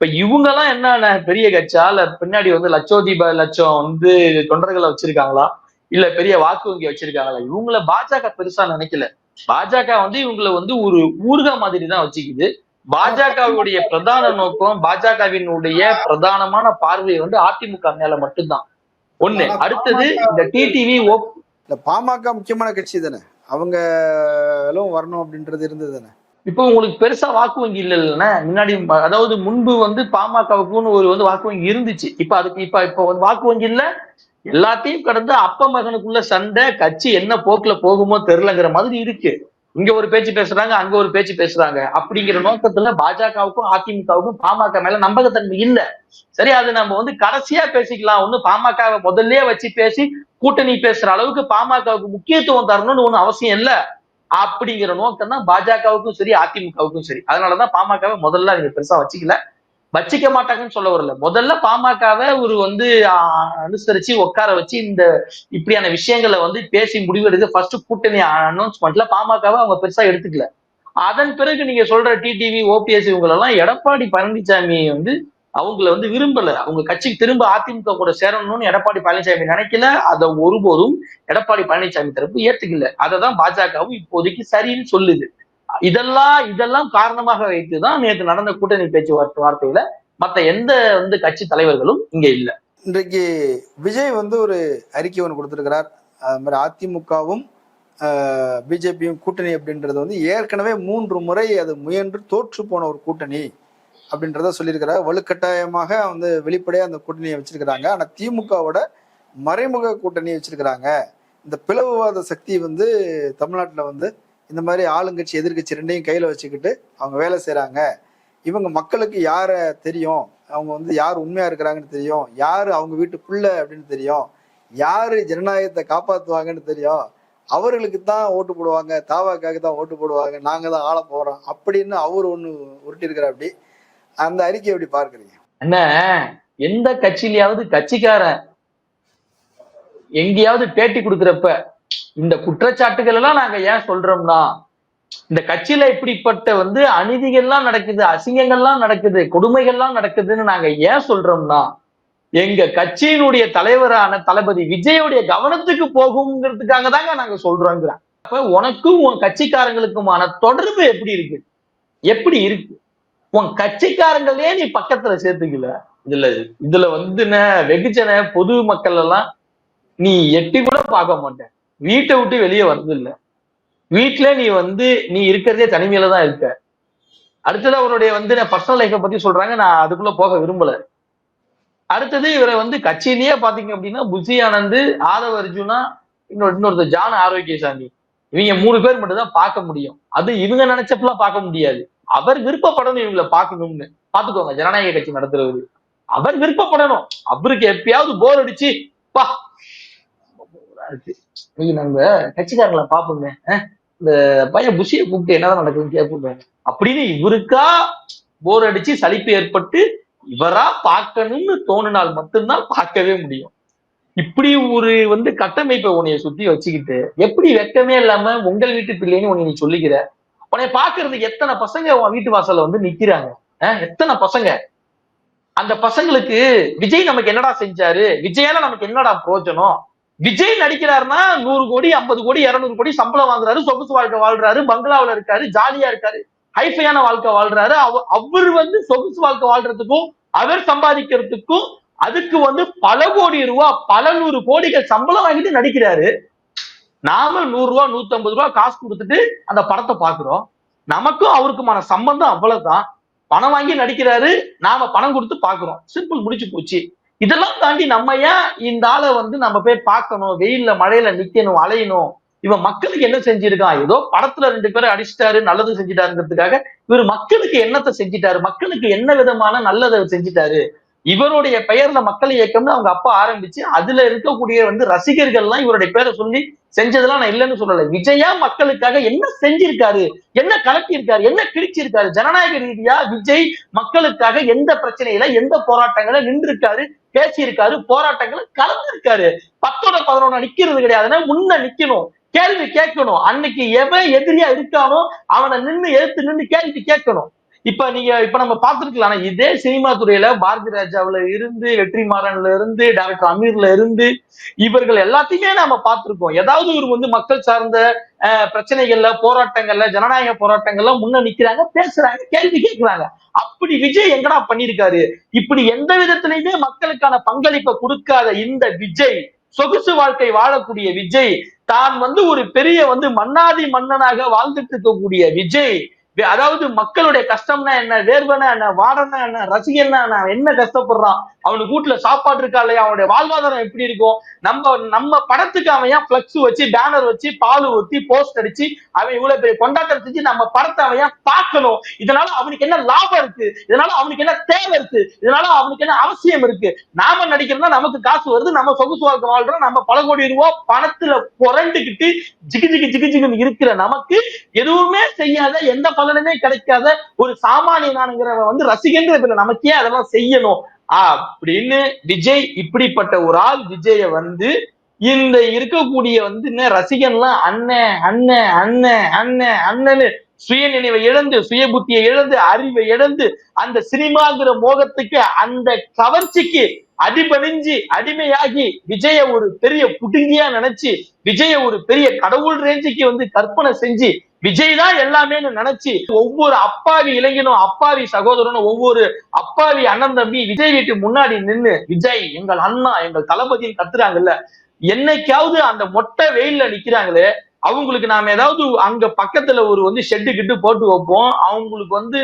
இப்ப இவங்க எல்லாம் என்ன பெரிய கட்சா இல்ல பின்னாடி வந்து லட்சோதீப லட்சம் வந்து தொண்டர்களை வச்சிருக்காங்களா? இல்ல பெரிய வாக்கு வங்கி வச்சிருக்காங்களா? இவங்கள பாஜக பெருசா நினைக்கல. பாஜக வந்து இவங்களை வந்து ஒரு ஊர்கா மாதிரி தான் வச்சுக்குது. பாஜகவுடைய பிரதான நோக்கம் பாஜகவினுடைய பிரதானமான பார்வை வந்து அதிமுக மேல மட்டும்தான். ஒண்ணு. அடுத்தது இந்த டிடிவி இந்த பாமக முக்கியமான கட்சி தானே? அவங்களும் வரணும் அப்படின்றது இருந்தது தானே? இப்போ உங்களுக்கு பெருசா வாக்கு வங்கி இல்ல இல்லைன்னா முன்னாடி அதாவது முன்பு வந்து பாமகவுக்குன்னு ஒரு வந்து வாக்கு வங்கி இருந்துச்சு. இப்ப அதுக்கு இப்ப இப்போ வந்து வாக்கு வங்கி இல்ல. எல்லாத்தையும் கடந்து அப்ப மகனுக்குள்ள சண்டை கட்சி என்ன போக்குல போகுமோ தெரிலங்கிற மாதிரி இருக்கு. இங்க ஒரு பேச்சு பேசுறாங்க அங்க ஒரு பேச்சு பேசுறாங்க. அப்படிங்கிற நோக்கத்துல பாஜகவுக்கும் அதிமுகவுக்கும் பாமக மேல நம்பகத்தன்மை இல்ல. சரி அது நம்ம வந்து கடைசியா பேசிக்கலாம். ஒண்ணு பாமகவை முதல்ல வச்சு பேசி கூட்டணி பேசுற அளவுக்கு பாமகவுக்கு முக்கியத்துவம் தரணும்னு ஒண்ணு அவசியம் இல்லை. அப்படிங்கிற நோக்கம் தான் பாஜகவுக்கும் சரி அதிமுகவுக்கும் சரி. அதனாலதான் பாமகவை முதல்ல நீங்க பெருசா வச்சுக்கல. வச்சிக்க மாட்டாங்கன்னு சொல்ல வரல. முதல்ல பாமகவை ஒரு வந்து அனுசரிச்சு உட்கார வச்சு இந்த இப்படியான விஷயங்களை வந்து பேசி முடிவெடுக்க ஃபர்ஸ்ட் கூட்டணி அனௌன்ஸ்மெண்ட்ல பாமகவை அவங்க பெருசா எடுத்துக்கல. அதன் பிறகு நீங்க சொல்ற டிடிவி ஓபிஎஸ் இவங்களெல்லாம் எடப்பாடி பழனிசாமி வந்து அவங்கள வந்து விரும்பல. அவங்க கட்சிக்கு திரும்ப அதிமுக கூட சேரணும்னு எடப்பாடி பழனிசாமி நினைக்கல. அதை ஒருபோதும் எடப்பாடி பழனிசாமி தரப்பு ஏத்துக்கல. அதை தான் பாஜகவும் இப்போதைக்கு சரின்னு சொல்லுது. இதெல்லாம் இதெல்லாம் காரணமாக வைத்துதான் நேற்று நடந்த கூட்டணி பேச்சுவார்த்தை வார்த்தையில மற்ற எந்த வந்து கட்சி தலைவர்களும் இங்க இல்லை. இன்றைக்கு விஜய் வந்து ஒரு அறிக்கை ஒன்று கொடுத்துருக்கிறார். அது மாதிரி அதிமுகவும் பிஜேபியும் கூட்டணி அப்படின்றது வந்து ஏற்கனவே மூன்று முறை அது முயன்று தோற்று போன ஒரு கூட்டணி. அப்படின்றத சொல்லியிருக்கிறார் வலுக்கட்டாயமாக வந்து வெளிப்படையாக அந்த கூட்டணியை வச்சிருக்கிறாங்க. ஆனால் திமுகவோட மறைமுக கூட்டணி வச்சிருக்கிறாங்க. இந்த பிளவுவாத சக்தி வந்து தமிழ்நாட்டில் வந்து இந்த மாதிரி ஆளுங்கட்சி எதிர்க்கட்சி ரெண்டையும் கையில் வச்சுக்கிட்டு அவங்க வேலை செய்கிறாங்க இவங்க மக்களுக்கு யாரை தெரியும்? அவங்க வந்து யார் உண்மையாக இருக்கிறாங்கன்னு தெரியும்? யார் அவங்க வீட்டு அப்படின்னு தெரியும்? யார் ஜனநாயகத்தை காப்பாற்றுவாங்கன்னு தெரியும்? அவர்களுக்கு தான் ஓட்டு போடுவாங்க தாவாக்காக தான் ஓட்டு போடுவாங்க நாங்கள் தான் ஆள போகிறோம் அப்படின்னு அவர் ஒன்று உருட்டி அப்படி. அந்த அறிக்கை எப்படி பார்க்கறீங்க? என்ன எந்த கட்சியிலயாவது கட்சிக்காரன் எங்கேயாவது பேட்டி கொடுக்குறப்ப இந்த குற்றச்சாட்டுகள் எல்லாம் நாங்க ஏன் சொல்றோம்னா இந்த கட்சியில இப்படிப்பட்ட வந்து அநீதிகள்லாம் நடக்குது அசிங்கங்கள்லாம் நடக்குது கொடுமைகள்லாம் நடக்குதுன்னு நாங்க ஏன் சொல்றோம்னா எங்க கட்சியினுடைய தலைவரான தளபதி விஜயோடைய கவனத்துக்கு போகுங்கிறதுக்காக தாங்க நாங்க சொல்றோங்கிறோம் அப்ப உனக்கும் உன் கட்சிக்காரங்களுக்குமான தொடர்பு எப்படி இருக்கு? எப்படி இருக்கு? உன் கட்சிக்காரங்களே நீ பக்கத்துல சேர்த்துக்கல. இதுல இதுல வந்து வெகுஜன பொது மக்கள் எல்லாம் நீ எட்டி கூட பார்க்க மாட்டேன். வீட்டை விட்டு வெளியே வர்றது இல்ல வீட்டுல நீ வந்து நீ இருக்கிறதே தனிமையில தான் இருக்க. அடுத்தது அவருடைய வந்து பர்சனல் லைஃபை பத்தி சொல்றாங்க நான் அதுக்குள்ள போக விரும்பல. அடுத்தது இவரை வந்து கட்சியிலேயே பாத்தீங்க அப்படின்னா புசி ஆனந்த் ஆதவ அர்ஜுனா இன்னொரு இன்னொருத்தர் ஜான ஆரோக்கியசாமி. இவங்க மூணு பேர் மட்டும் தான் பார்க்க முடியும். அது இவங்க நினைச்சப்பெல்லாம் பார்க்க முடியாது. அவர் விருப்பப்படணும் இவங்களை பார்க்கணும்னு. பாத்துக்கோங்க ஜனநாயக கட்சி நடத்துறவரு அவர் விருப்பப்படணும். அவருக்கு எப்பயாவது போர் அடிச்சு பா. நம்ம கட்சிக்காரங்களை பாப்போங்க இந்த பையன் புஷியை கூப்பிட்டு என்னதான் நடக்குதுன்னு கேட்போங்க அப்படின்னு இவருக்கா போர் அடிச்சு சலிப்பு ஏற்பட்டு இவரா பார்க்கணும்னு தோணினால் மட்டும்தான் பார்க்கவே முடியும். இப்படி ஒரு வந்து கட்டமைப்பை உன்னைய சுத்தி வச்சுக்கிட்டு எப்படி வெக்கமே இல்லாம உங்கள் வீட்டு பிள்ளைன்னு உன்னை நீ சொல்லிக்கிற? உன்னை பாக்குறதுக்கு எத்தனை பசங்க உன் வீட்டு வாசல்ல வந்து நிக்கிறாங்க? எத்தனை பசங்க? அந்த பசங்களுக்கு விஜய் நமக்கு என்னடா செஞ்சாரு? விஜயால நமக்கு என்னடா பிரோஜனம்? விஜய் நடிக்கிறாருன்னா நூறு கோடி ஐம்பது கோடி இருநூறு கோடி சம்பளம் வாங்குறாரு சொகுசு வாழ்க்கை வாழ்றாரு பங்களாவுல இருக்காரு ஜாலியா இருக்காரு ஹைஃபையான வாழ்க்கை வாழ்றாரு. அவர் வந்து சொகுசு வாழ்க்கை வாழ்றதுக்கும் அவர் சம்பாதிக்கிறதுக்கும் அதுக்கு வந்து பல கோடி ரூபா பல நூறு கோடிகள் சம்பளம் வாங்கிட்டு நடிக்கிறாரு. நாம நூறு ரூபா நூத்தி ஐம்பது ரூபா காசு கொடுத்துட்டு அந்த படத்தை பாக்குறோம் நமக்கும் அவருக்குமான சம்பந்தம் அவ்வளவுதான். பணம் வாங்கி நடிக்கிறாரு. நாம பணம் கொடுத்து பாக்குறோம் சிம்பிள் முடிச்சு போச்சு. இதெல்லாம் தாண்டி நம்ம ஏன் இந்த ஆளை வந்து நம்ம போய் பார்க்கணும்? வெயில்ல மழையில நிக்கணும் அலையணும். இவன் மக்களுக்கு என்ன செஞ்சிருக்கான்? ஏதோ படத்துல ரெண்டு பேரை அடிச்சிட்டாரு நல்லது செஞ்சிட்டாருங்கிறதுக்காக இவர் மக்களுக்கு என்னத்தை செஞ்சிட்டாரு? மக்களுக்கு என்ன விதமான நல்லதை செஞ்சிட்டாரு? இவருடைய பெயர்ல மக்கள் இயக்கம்னு அவங்க அப்பா ஆரம்பிச்சு அதுல இருக்கக்கூடிய வந்து ரசிகர்கள்லாம் இவருடைய பேரை சொல்லி செஞ்சதெல்லாம் நான் இல்லைன்னு சொல்லல. விஜயா மக்களுக்காக என்ன செஞ்சிருக்காரு? என்ன கலட்டியிருக்காரு என்ன கிழிச்சிருக்காரு? ஜனநாயக ரீதியா விஜய் மக்களுக்காக எந்த பிரச்சனையில எந்த போராட்டங்களை நின்றுருக்காரு பேசியிருக்காரு போராட்டங்களை கலந்துருக்காரு. பத்தோட பதினொன்னு நிக்கிறது கிடையாதுன்னா முன்ன நிக்கணும் கேள்வி கேட்கணும். அன்னைக்கு எவன் எதிரியா இருக்கானோ அவனை நின்னு எடுத்து நின்னு கேள்வி கேட்கணும். இப்ப நீங்க இப்ப நம்ம பார்த்திருக்கலாம் ஆனா இதே சினிமா துறையில பாரதி ராஜாவில இருந்து வெற்றிமாறன்ல இருந்து டாக்டர் அமீர்ல இருந்து இவர்கள் எல்லாத்தையுமே நாம பார்த்திருக்கோம். ஏதாவது ஒரு வந்து மக்கள் சார்ந்த அஹ், பிரச்சனைகள்ல போராட்டங்கள்ல ஜனநாயக போராட்டங்கள்ல முன்ன நிக்கிறாங்க பேசுறாங்க கேள்வி கேட்கிறாங்க. அப்படி விஜய் எங்கடா பண்ணிருக்காரு? இப்படி எந்த விதத்திலையுமே மக்களுக்கான பங்களிப்பை கொடுக்காத இந்த விஜய் சொகுசு வாழ்க்கை வாழக்கூடிய விஜய் தான் வந்து ஒரு பெரிய வந்து மன்னாதி மன்னனாக வாழ்ந்துட்டு இருக்கக்கூடிய விஜய் அதாவது மக்களுடைய கஷ்டம்னா என்ன? வேர்வனா என்ன? வாடனா என்ன? ரசிகன்னா என்ன? என்ன கஷ்டப்படுறான்? அவனுக்கு வீட்டுல சாப்பாடு இருக்கா இல்லையா? அவனுடைய வாழ்வாதாரம் எப்படி இருக்கும்? நம்ம நம்ம படத்துக்கு அவன் ஏன் பிளக்ஸ் வச்சு பேனர் வச்சு பால் ஊத்தி போஸ்ட் அடிச்சு அவன் இவ்வளவு பெரிய கொண்டாட்டம் செஞ்சு நம்ம படத்தை அவன் ஏன் பார்க்கணும் இதனால அவனுக்கு என்ன லாபம் இருக்கு? இதனால அவனுக்கு என்ன தேவை இருக்கு? இதனால அவனுக்கு என்ன அவசியம் இருக்கு? நாம நடிக்கிறோம்னா நமக்கு காசு வருது. நம்ம சொகுசு வாழ்க்கை வாழ்றோம். நம்ம பல கோடி ரூபா பணத்துல புரண்டுகிட்டு ஜிகு ஜிகு ஜிகு ஜிகுன்னு இருக்கிற நமக்கு எதுவுமே செய்யாத எந்த பலனுமே கிடைக்காத ஒரு சாமானியனானுங்கிறவன் வந்து ரசிகன்ற நமக்கே அதெல்லாம் செய்யணும். அப்படின்னு விஜய் இப்படிப்பட்ட ஒரு ஆள் விஜய வந்து இந்த இருக்கக்கூடிய வந்து என்ன ரசிகன்லாம் அண்ணன் அண்ணன் அண்ணன் அண்ணன் அண்ணன்னு சுய நினைவை இழந்து சுய புத்தியை இழந்து அறிவை இழந்து அந்த சினிமாங்கிற மோகத்துக்கு அந்த கவர்ச்சிக்கு அடிபணிஞ்சு அடிமையாகி விஜய ஒரு பெரிய புடுங்கியா நினைச்சு விஜய ஒரு பெரிய கடவுள் ரேஞ்சுக்கு வந்து கற்பனை செஞ்சு விஜய் தான் எல்லாமேன்னு நினைச்சு ஒவ்வொரு அப்பாவி இளைஞனும் அப்பாவி சகோதரனும் ஒவ்வொரு அப்பாவி அண்ணன் தம்பி விஜய் வீட்டு முன்னாடி நின்னு விஜய் எங்கள் அண்ணா எங்கள் தளபதியும் கத்துறாங்கல்ல என்னைக்காவது அந்த மொட்டை வெயில்ல நிக்கிறாங்களே அவங்களுக்கு நாம ஏதாவது அங்க பக்கத்துல ஒரு வந்து ஷெட்டு கிட்டு போட்டு வைப்போம். அவங்களுக்கு வந்து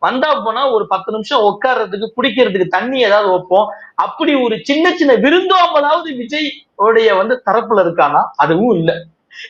வந்தா போனா ஒரு பத்து நிமிஷம் உட்கார்றதுக்கு குடிக்கிறதுக்கு தண்ணி ஏதாவது வைப்போம். அப்படி ஒரு சின்ன சின்ன விருந்தோம்பலாவது விஜய் உடைய வந்து தரப்புல இருக்கானா? அதுவும் இல்ல.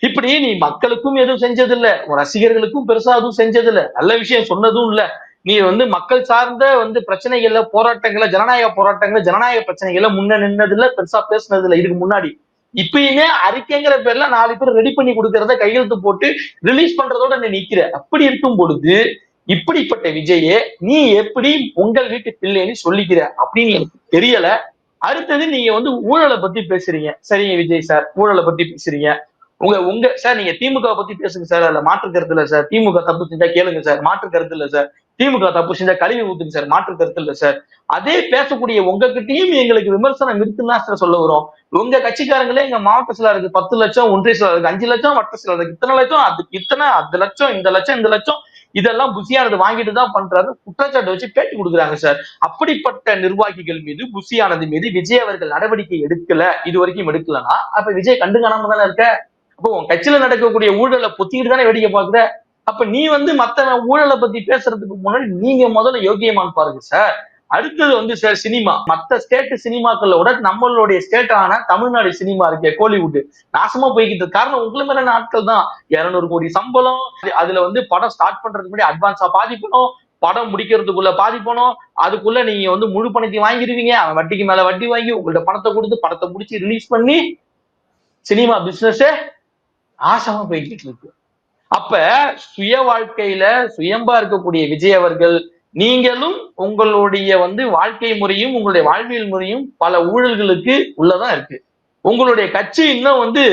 இப்படி நீ மக்களுக்கும் எதுவும் செஞ்சதில்ல உன் ரசிகர்களுக்கும் பெருசா எதுவும் செஞ்சதில்ல. நல்ல விஷயம் சொன்னதும் இல்ல. நீ வந்து மக்கள் சார்ந்த வந்து பிரச்சனைகள்ல போராட்டங்கள்ல ஜனநாயக போராட்டங்கள்ல ஜனநாயக பிரச்சனைகள்ல முன்ன நின்னதில்ல பெருசா பேசினதில்ல இதுக்கு முன்னாடி. இப்பயுமே அறிக்கைங்கிற பேர்ல நாலு பேர் ரெடி பண்ணி கொடுக்கறத கையெழுத்து போட்டு ரிலீஸ் பண்றதோட நீ நிக்கிற. அப்படி இருக்கும் பொழுது இப்படிப்பட்ட விஜயே நீ எப்படி உங்கள் வீட்டு பிள்ளைன்னு சொல்லிக்கிற அப்படின்னு எனக்கு தெரியல. அடுத்தது நீங்க வந்து ஊழலை பத்தி பேசுறீங்க. சரிங்க விஜய் சார் ஊழலை பத்தி பேசுறீங்க. உங்க உங்க சார் நீங்க திமுக பத்தி பேசுங்க சார் அதுல மாற்று கருத்து இல்ல சார் திமுக தப்பு செஞ்சா கேளுங்க சார் மாற்று கருத்து இல்ல சார் திமுக தப்பு செஞ்சா கழுவி ஊத்துங்க சார் மாற்று கருத்து இல்ல சார் அதே பேசக்கூடிய உங்ககிட்டயும் எங்களுக்கு விமர்சனம் இருக்குன்னு சார் சொல்ல வரும். உங்க கட்சிக்காரங்களே எங்க மாவட்ட சிலருக்கு பத்து லட்சம் ஒன்றிய சிலருக்கு அஞ்சு லட்சம் வட்ட சிலருக்கு இத்தனை லட்சம் அது இத்தனை அது லட்சம் இந்த லட்சம் இந்த லட்சம் இதெல்லாம் புசியானது வாங்கிட்டு தான் பண்றாரு. குற்றச்சாட்டு வச்சு பேட்டி கொடுக்குறாங்க சார் அப்படிப்பட்ட நிர்வாகிகள் மீது புசியானது மீது விஜய் அவர்கள் நடவடிக்கை எடுக்கல இது வரைக்கும் எடுக்கலன்னா அப்ப விஜய் கண்டு காணாம தானே இருக்க? அப்போ உன் கட்சியில நடக்கக்கூடிய ஊழலை பொத்திக்கிட்டு தானே வேடிக்கை பாக்குற அப்ப நீ வந்து மத்த ஊழலை பத்தி பேசுறதுக்கு முன்னாடி நீங்க முதல்ல யோகியமான்னு பாருங்க சார். அடுத்தது வந்து சார் சினிமா. மத்த ஸ்டேட் சினிமாக்களை விட நம்மளுடைய ஸ்டேட்டான தமிழ்நாடு சினிமா இருக்கே கோலிவுட். நாசமா போய்கிட்டு காரணம் உங்களை மேல நாட்கள் தான். இருநூறு கோடி சம்பளம். அதுல வந்து படம் ஸ்டார்ட் பண்றதுக்கு முன்னாடி அட்வான்ஸா பாதிப்பணும் படம் முடிக்கிறதுக்குள்ள பாதிப்பணும் அதுக்குள்ள நீங்க வந்து முழு பணத்தையும் வாங்கிடுவீங்க அவன் வட்டிக்கு மேல வட்டி வாங்கி உங்கள்ட்ட பணத்தை கொடுத்து படத்தை முடிச்சு ரிலீஸ் பண்ணி சினிமா பிசினஸ் ஆசமா போய்கிட்டு இருக்கு. அப்ப சுய வாழ்க்கையில சுயம்பா இருக்கக்கூடிய விஜய் அவர்கள் நீங்களும் உங்களுடைய வந்து வாழ்க்கை முறையும் உங்களுடைய வாழ்வியல் முறையும் பல ஊழல்களுக்கு உள்ளதான் இருக்கு. உங்களுடைய கட்சி இன்னும் வந்து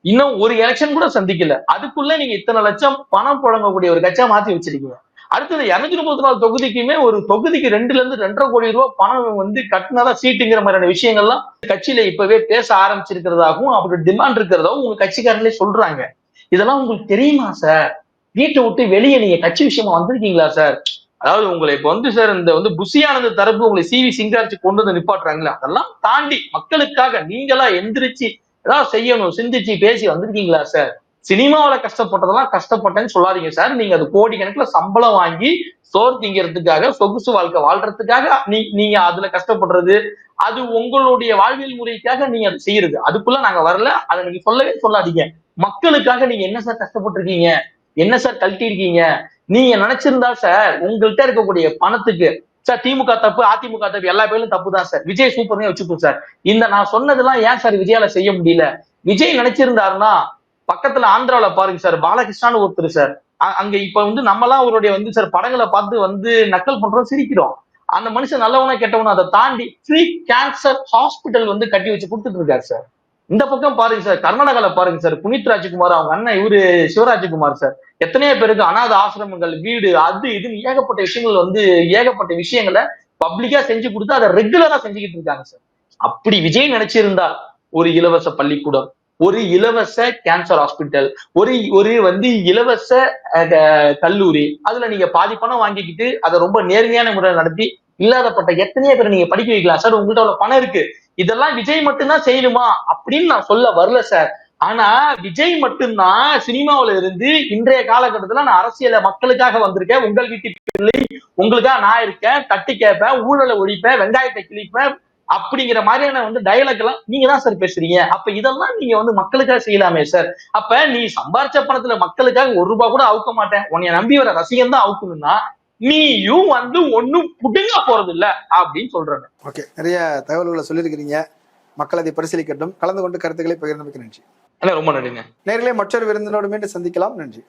இன்னும் ஒரு எலெக்ஷன் கூட சந்திக்கல. அதுக்குள்ள நீங்க இத்தனை லட்சம் பணம் புழங்கக்கூடிய ஒரு கட்சியா மாத்தி வச்சிருக்கீங்க. அடுத்தது இருநூத்தி முப்பத்தி நாலு தொகுதிக்குமே ஒரு தொகுதிக்கு ரெண்டுல இருந்து ரெண்டரை கோடி ரூபாய் பணம் வந்து கட்டினதா சீட்டுங்கிற மாதிரியான விஷயங்கள்லாம் கட்சியில இப்பவே பேச ஆரம்பிச்சிருக்கிறதாகவும் அப்படி டிமாண்ட் இருக்கிறதாவும் உங்க கட்சிக்காரங்களே சொல்றாங்க. இதெல்லாம் உங்களுக்கு தெரியுமா சார்? வீட்டை விட்டு வெளியே நீங்க கட்சி விஷயமா வந்திருக்கீங்களா சார்? அதாவது உங்களை இப்ப வந்து சார் இந்த வந்து புசியானது தரப்பு உங்களை சிவி சிங்காரிச்சு கொண்டு வந்து நிப்பாட்டுறாங்களா அதெல்லாம் தாண்டி மக்களுக்காக நீங்களா எந்திரிச்சு ஏதாவது செய்யணும் சிந்திச்சு பேசி வந்திருக்கீங்களா சார்? சினிமாவில கஷ்டப்பட்டதெல்லாம் கஷ்டப்பட்டேன்னு சொல்லாதீங்க சார். நீங்க அது கோடி கணக்குல சம்பளம் வாங்கி சோறு திங்கிறதுக்காக சொகுசு வாழ்க்கை வாழ்றதுக்காக நீ நீங்க அதுல கஷ்டப்படுறது அது உங்களுடைய வாழ்வியல் முறைக்காக நீங்க அதை செய்யறது. அதுக்குள்ள நாங்க வரல. அதை நீங்க சொல்லவே சொல்லாதீங்க. மக்களுக்காக நீங்க என்ன சார் கஷ்டப்பட்டிருக்கீங்க? என்ன சார் கழட்டி இருக்கீங்க நீங்க நினைச்சிருந்தா சார் உங்கள்கிட்ட இருக்கக்கூடிய பணத்துக்கு சார் திமுக தப்பு அதிமுக தப்பு எல்லா பேரும் தப்பு தான் சார். விஜய் சூப்பர்னே வச்சுப்போம் சார். இந்த நான் சொன்னதெல்லாம் ஏன் சார் விஜயால செய்ய முடியல? விஜய் நினைச்சிருந்தாருன்னா பக்கத்துல ஆந்திராவில பாருங்க சார் பாலகிருஷ்ணான்னு ஒருத்தர் சார். அங்க இப்ப வந்து நம்மலாம் அவருடைய வந்து சார் படங்களை பார்த்து வந்து நக்கல் பண்றோம் சிரிக்கிறோம். அந்த மனுஷன் நல்லவனா கெட்டவனா அதை தாண்டி ஃப்ரீ கேன்சர் ஹாஸ்பிட்டல் வந்து கட்டி வச்சு கொடுத்துட்டு இருக்காரு சார். இந்த பக்கம் பாருங்க சார் கர்நாடகால பாருங்க சார் புனித் ராஜ்குமார் அவங்க அண்ணன் இவரு சிவராஜ்குமார் சார். எத்தனையோ பேருக்கு அனாத ஆசிரமங்கள் வீடு அது இதுன்னு ஏகப்பட்ட விஷயங்கள் வந்து ஏகப்பட்ட விஷயங்களை பப்ளிக்கா செஞ்சு கொடுத்து அதை ரெகுலரா செஞ்சுக்கிட்டு இருக்காங்க சார். அப்படி விஜய் நினைச்சிருந்தா ஒரு இலவச பள்ளிக்கூடம் ஒரு இலவச கேன்சர் ஹாஸ்பிட்டல் ஒரு ஒரு வந்து இலவச கல்லூரி அதுல நீங்க பாதி பணம் வாங்கிக்கிட்டு அதை ரொம்ப நேர்மையான முறையில் நடத்தி இல்லாதப்பட்ட எத்தனையோ பேர் நீங்க படிக்க வைக்கலாம். சார் உங்கள்ட்ட அவ்வளவு பணம் இருக்கு. இதெல்லாம் விஜய் மட்டும்தான் செய்யணுமா? அப்படின்னு நான் சொல்ல வரல சார். ஆனா விஜய் மட்டும்தான் சினிமாவில இருந்து இன்றைய காலகட்டத்துல நான் அரசியல மக்களுக்காக வந்திருக்கேன். உங்கள் வீட்டு பிள்ளை உங்களுக்காக நான் இருக்கேன். தட்டி கேட்பேன் ஊழலை ஒழிப்பேன் வெங்காயத்தை கிழிப்பேன் அப்படிங்கிற மாதிரியான வந்து டயலாக் எல்லாம் நீங்க தான் சார் பேசுறீங்க. அப்ப இதெல்லாம் நீங்க வந்து மக்களுக்காக செய்யலாமே சார் அப்ப நீ சம்பாரிச்ச பணத்துல மக்களுக்காக ஒரு ரூபாய் கூட அவுக்க மாட்டேன். உன்னைய நம்பி வர ரசிகன் தான் அவுக்கணும்னா நீயும் வந்து ஒண்ணும் புடுங்க போறது இல்ல அப்படின்னு சொல்றாங்க ஓகே நிறைய தகவல்களை சொல்லியிருக்கிறீங்க. மக்கள் அதை பரிசீலிக்கட்டும். கலந்து கொண்டு கருத்துக்களை பகிர்ந்தமைக்கு நன்றி. ரொம்ப நன்றிங்க. நேர்களே மற்றொரு விருந்தினோடு மீண்டும் சந்திக்கலாம். நன்றி.